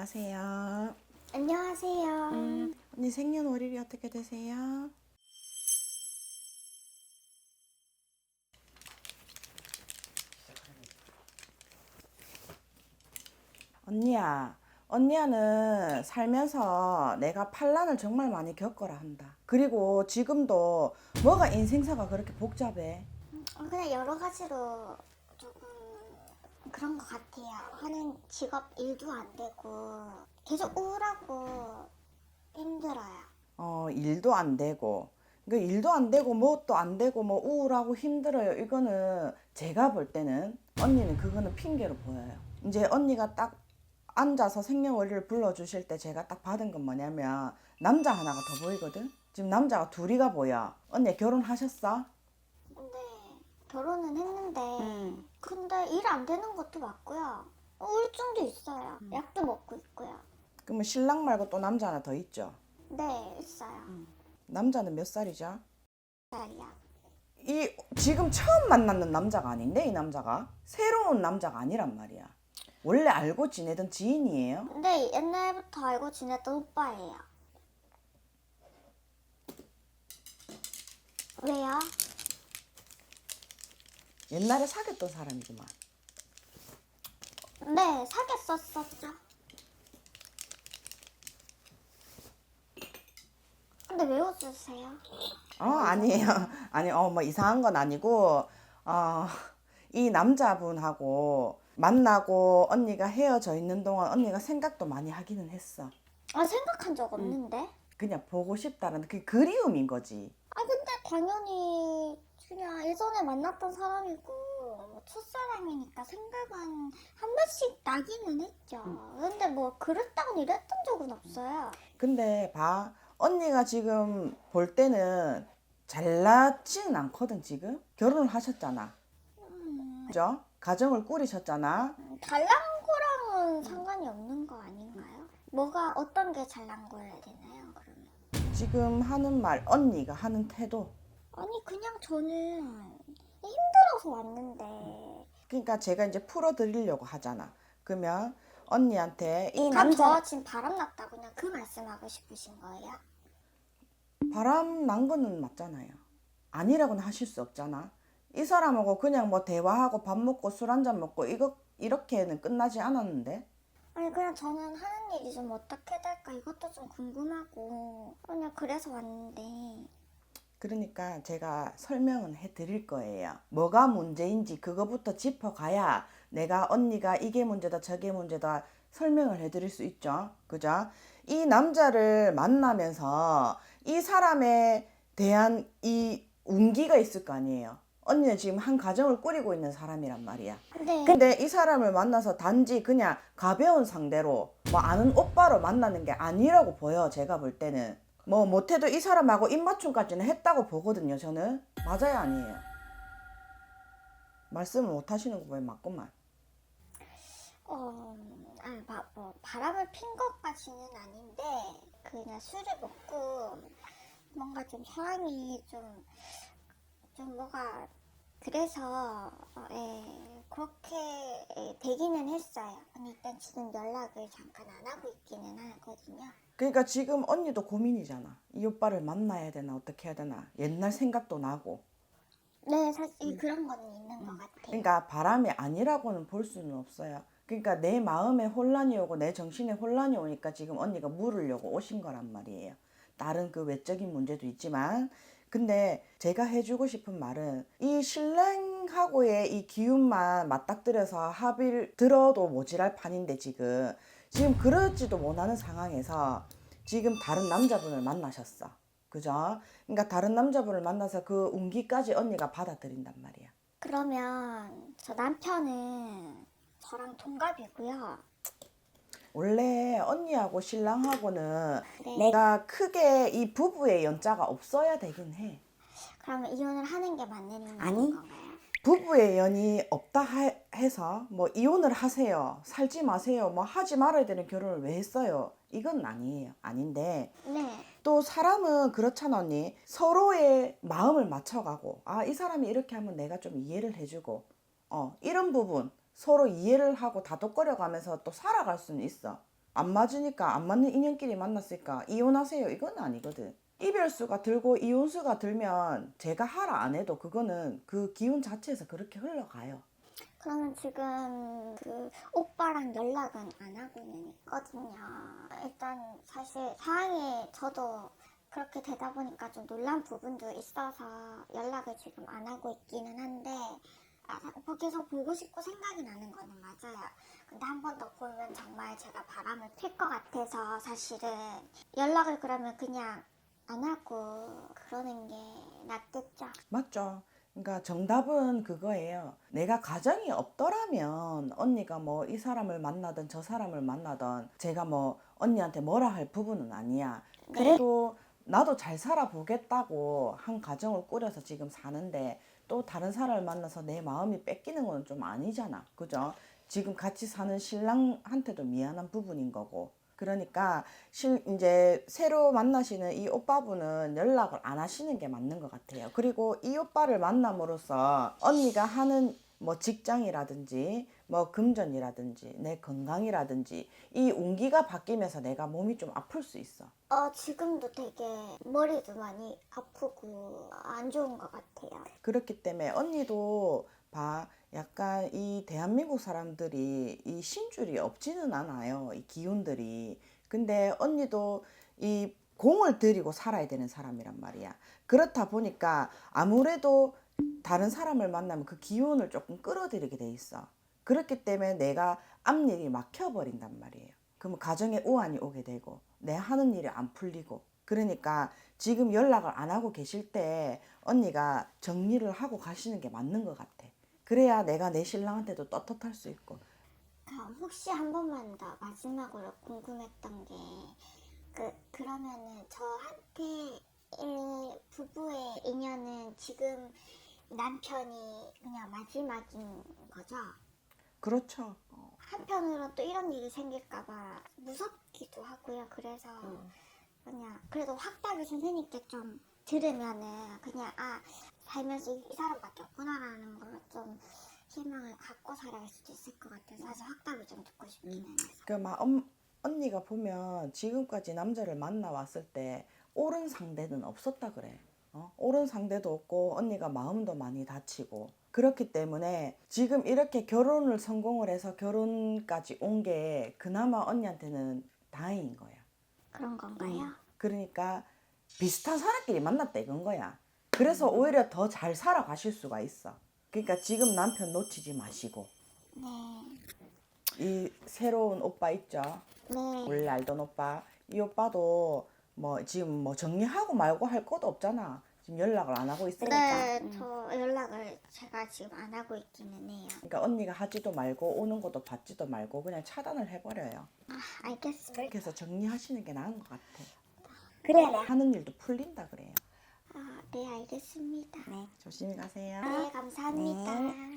안녕하세요. 안녕하세요. 음, 언니 생년월일이 어떻게 되세요? 언니야, 언니야는 살면서 내가 판란을 정말 많이 겪어라 한다. 그리고 지금도 뭐가 인생사가 그렇게 복잡해? 어, 그냥 여러 가지로 그런 것 같아요. 하는 직업 일도 안 되고 계속 우울하고 힘들어요. 어, 일도 안 되고, 그 일도 안 되고, 뭣도 안 되고, 뭐 우울하고 힘들어요. 이거는 제가 볼 때는 언니는 그거는 핑계로 보여요. 이제 언니가 딱 앉아서 생년월일을 불러주실 때 제가 딱 받은 건 뭐냐면 남자 하나가 더 보이거든? 지금 남자가 둘이가 보여. 언니 결혼하셨어? 결혼은 했는데 음. 근데 일 안 되는 것도 맞고요. 우울증도 있어요. 약도 먹고 있고요. 그러면 신랑 말고 또 남자 하나 더 있죠? 네, 있어요. 남자는 몇 살이죠? 살이요. 이 지금 처음 만났는 남자가 아닌데 이 남자가 새로운 남자가 아니란 말이야. 원래 알고 지내던 지인이에요. 근데 옛날부터 알고 지냈던 오빠예요. 왜요? 옛날에 사귀었던 사람이구만. 네, 사귀었었었죠. 근데 왜 웃으세요? 어 아니에요. 아니 어 뭐 이상한 건 아니고 어 이 남자분하고 만나고 언니가 헤어져 있는 동안 언니가 생각도 많이 하기는 했어. 아, 생각한 적 없는데? 그냥 보고 싶다는 그 그리움인 거지. 아, 근데 당연히 그냥 예전에 만났던 사람이고 뭐 첫사랑이니까 생각은 한 번씩 나기는 했죠. 근데 뭐 그랬다고 이랬던 적은 없어요. 근데 봐 언니가 지금 볼 때는 잘났지는 않거든 지금 결혼을 하셨잖아. 음, 그죠? 가정을 꾸리셨잖아. 잘난 거랑은 상관이 없는 거 아닌가요? 뭐가 어떤 게 잘난 거여야 되나요? 그러면 지금 하는 말 언니가 하는 태도 아니 그냥 저는 힘들어서 왔는데 그러니까 제가 이제 풀어드리려고 하잖아. 그러면 언니한테 이 남자 저 지금 바람 났다 그냥 그 말씀하고 싶으신 거예요? 바람 난 거는 맞잖아요. 아니라고는 하실 수 없잖아. 이 사람하고 그냥 뭐 대화하고 밥 먹고 술 한 잔 먹고 이거 이렇게는 끝나지 않았는데 아니 그냥 저는 하는 일이 좀 어떻게 될까 이것도 좀 궁금하고 그냥 그래서 왔는데 그러니까 제가 설명은 해 드릴 거예요. 뭐가 문제인지 그거부터 짚어가야 내가 언니가 이게 문제다 저게 문제다 설명을 해 드릴 수 있죠. 그죠? 이 남자를 만나면서 이 사람에 대한 이 운기가 있을 거 아니에요. 언니는 지금 한 가정을 꾸리고 있는 사람이란 말이야. 근데 근데 이 사람을 만나서 단지 그냥 가벼운 상대로 뭐 아는 오빠로 만나는 게 아니라고 보여 제가 볼 때는 뭐 못해도 이 사람하고 입맞춤까지는 했다고 보거든요 저는 맞아요 아니에요 말씀을 못 하시는 거 보면 맞구만 어, 아, 바, 뭐 바람을 핀 것까지는 아닌데 그냥 술을 먹고 뭔가 좀 상황이 좀, 좀 뭐가 그래서 어, 예, 그렇게 예, 되기는 했어요. 근데 일단 지금 연락을 잠깐 안 하고 있기는 하거든요. 그러니까 지금 언니도 고민이잖아 이 오빠를 만나야 되나 어떻게 해야 되나 옛날 생각도 나고 네, 사실 그런 거는 있는 것 같아요. 그러니까 바람이 아니라고는 볼 수는 없어요. 그러니까 내 마음에 혼란이 오고 내 정신에 혼란이 오니까 지금 언니가 물으려고 오신 거란 말이에요. 다른 그 외적인 문제도 있지만 근데 제가 해주고 싶은 말은 이 신랑하고의 이 기운만 맞닥뜨려서 합의를 들어도 모질할 판인데 지금 지금 그러지도 못하는 상황에서 지금 다른 남자분을 만나셨어. 그죠? 그러니까 다른 남자분을 만나서 그 운기까지 언니가 받아들인단 말이야. 그러면 저 남편은 저랑 동갑이고요. 원래 언니하고 신랑하고는 네. 내가 크게 이 부부의 연자가 없어야 되긴 해. 그러면 이혼을 하는 게 맞는 아니. 건가요? 부부의 연이 없다 하- 해서 뭐 이혼을 하세요. 살지 마세요. 뭐 하지 말아야 되는 결혼을 왜 했어요? 이건 아니에요. 아닌데 네. 또 사람은 그렇잖아 언니. 서로의 마음을 맞춰가고 아 이 사람이 이렇게 하면 내가 좀 이해를 해주고 어 이런 부분 서로 이해를 하고 다독거려 가면서 또 살아갈 수는 있어. 안 맞으니까 안 맞는 인연끼리 만났으니까 이혼하세요. 이건 아니거든. 이별수가 들고 이혼수가 들면 제가 하라 안 해도 그거는 그 기운 자체에서 그렇게 흘러가요. 그러면 지금 그 오빠랑 연락은 안 하고는 있거든요. 일단 사실 상황이 저도 그렇게 되다 보니까 좀 놀란 부분도 있어서 연락을 지금 안 하고 있기는 한데 아, 뭐 계속 보고 싶고 생각이 나는 거는 맞아요. 근데 한 번 더 보면 정말 제가 바람을 필 것 같아서 사실은 연락을 그러면 그냥 안 하고 그러는 게 낫겠죠. 맞죠? 그러니까 정답은 그거예요. 내가 가정이 없더라면 언니가 뭐 이 사람을 만나든 저 사람을 만나든 제가 뭐 언니한테 뭐라 할 부분은 아니야. 그래도 나도 잘 살아보겠다고 한 가정을 꾸려서 지금 사는데 또 다른 사람을 만나서 내 마음이 뺏기는 건 좀 아니잖아. 그죠? 지금 같이 사는 신랑한테도 미안한 부분인 거고. 그러니까 실 이제 새로 만나시는 이 오빠분은 연락을 안 하시는 게 맞는 것 같아요. 그리고 이 오빠를 만남으로써 언니가 하는 뭐 직장이라든지 뭐 금전이라든지 내 건강이라든지 이 운기가 바뀌면서 내가 몸이 좀 아플 수 있어. 어, 지금도 되게 머리도 많이 아프고 안 좋은 것 같아요. 그렇기 때문에 언니도 봐. 약간 이 대한민국 사람들이 이 신줄이 없지는 않아요 이 기운들이. 근데 언니도 이 공을 들이고 살아야 되는 사람이란 말이야. 그렇다 보니까 아무래도 다른 사람을 만나면 그 기운을 조금 끌어들이게 돼 있어. 그렇기 때문에 내가 앞일이 막혀버린단 말이에요. 그러면 가정에 우환이 오게 되고 내 하는 일이 안 풀리고. 그러니까 지금 연락을 안 하고 계실 때 언니가 정리를 하고 가시는 게 맞는 것 같아. 그래야 내가 내 신랑한테도 떳떳할 수 있고. 그럼 혹시 한 번만 더 마지막으로 궁금했던 게, 그, 그러면은 저한테 이 부부의 인연은 지금 남편이 그냥 마지막인 거죠? 그렇죠. 한편으로 또 이런 일이 생길까봐 무섭기도 하고요. 그래서 그냥 그래도 확답을 선생님께 좀 들으면은 그냥 아 살면서 이, 이 사람밖에 없구나라는 걸좀 희망을 갖고 살아갈 수도 있을 것 같아서 사실 확답을 좀 듣고 싶기는 해서 그막 언니가 보면 지금까지 남자를 만나 왔을 때 옳은 상대는 없었다 그래. 어? 옳은 상대도 없고 언니가 마음도 많이 다치고 그렇기 때문에 지금 이렇게 결혼을 성공을 해서 결혼까지 온 게 그나마 언니한테는 다행인 거야. 그런 건가요? 그러니까 비슷한 사람끼리 만났다 이건 거야. 그래서 오히려 더 잘 살아가실 수가 있어. 그러니까 지금 남편 놓치지 마시고 네, 이 새로운 오빠 있죠. 네, 원래 알던 오빠. 이 오빠도 뭐 지금 뭐 정리하고 말고 할 것도 없잖아. 지금 연락을 안 하고 있으니까. 네, 저 연락을 제가 지금 안 하고 있기는 해요. 그러니까 언니가 하지도 말고 오는 것도 받지도 말고 그냥 차단을 해버려요. 아, 알겠습니다. 그렇게 해서 정리하시는 게 나은 것 같아. 그래, 하는 일도 풀린다 그래 요. 아, 네. 조심히 가세요. 네, 감사합니다. 네.